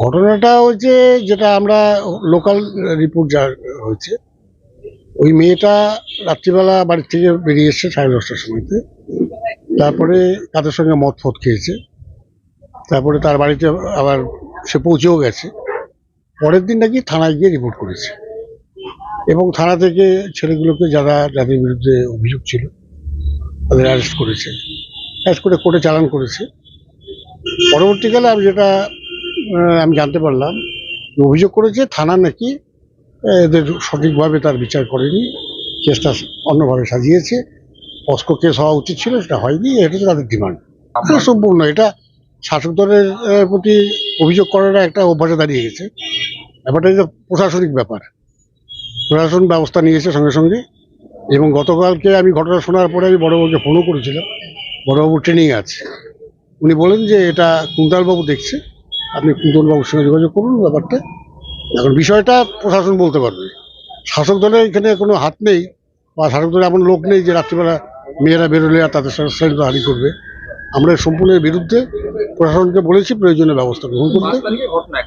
ঘটনাটা হচ্ছে যেটা আমরা লোকাল রিপোর্ট যা হয়েছে, ওই মেয়েটা রাত্রিবেলা বাড়ির থেকে বেরিয়ে এসছে সাড়ে দশটার সময়তে। তারপরে তাদের সঙ্গে মদ ফদ খেয়েছে। তারপরে তার বাড়িতে আবার সে পৌঁছেও গেছে। পরের দিন নাকি থানায় গিয়ে রিপোর্ট করেছে। এবং থানা থেকে ছেলেগুলোকে যারা যাদের বিরুদ্ধে অভিযোগ ছিল, তাদের অ্যারেস্ট করেছে। অ্যারেস্ট করে কোর্টে চালান করেছে। পরবর্তীকালে আমি যেটা আমি জানতে পারলাম অভিযোগ করেছে থানা নাকি এদের সঠিকভাবে তার বিচার করেনি কেসটা অন্যভাবে সাজিয়েছে পস্কো কেস হওয়া উচিত ছিল সেটা হয়নি এটা তাদের ডিমান্ড। সম্পূর্ণ এটা শাসক দলের প্রতি অভিযোগ করাটা একটা অভ্যাসে দাঁড়িয়ে গেছে। ব্যাপারটা যে প্রশাসনিক ব্যাপার। প্রশাসন ব্যবস্থা নিয়েছে সঙ্গে সঙ্গে এবং গতকালকে আমি ঘটনা শোনার পরে আমি বড়বাবুকে ফোনও করেছিলাম বড়বাবু ট্রেনিং আছে। উনি বলেন যে এটা কুন্তলবাবু দেখছে আপনি কুন্দনবাবুর সঙ্গে যোগাযোগ করুন ব্যাপারটা। এখন বিষয়টা প্রশাসন বলতে পারবে। শাসক দলের এখানে কোনো হাত নেই বা শাসক দলের এমন লোক নেই যে রাত্রিবেলা মেয়েরা বেরোলে আর তাদের সঙ্গে শ্রেণি হানি করবে। আমরা সম্পূর্ণের বিরুদ্ধে প্রশাসনকে বলেছি প্রয়োজনীয় ব্যবস্থা গ্রহণ করতে।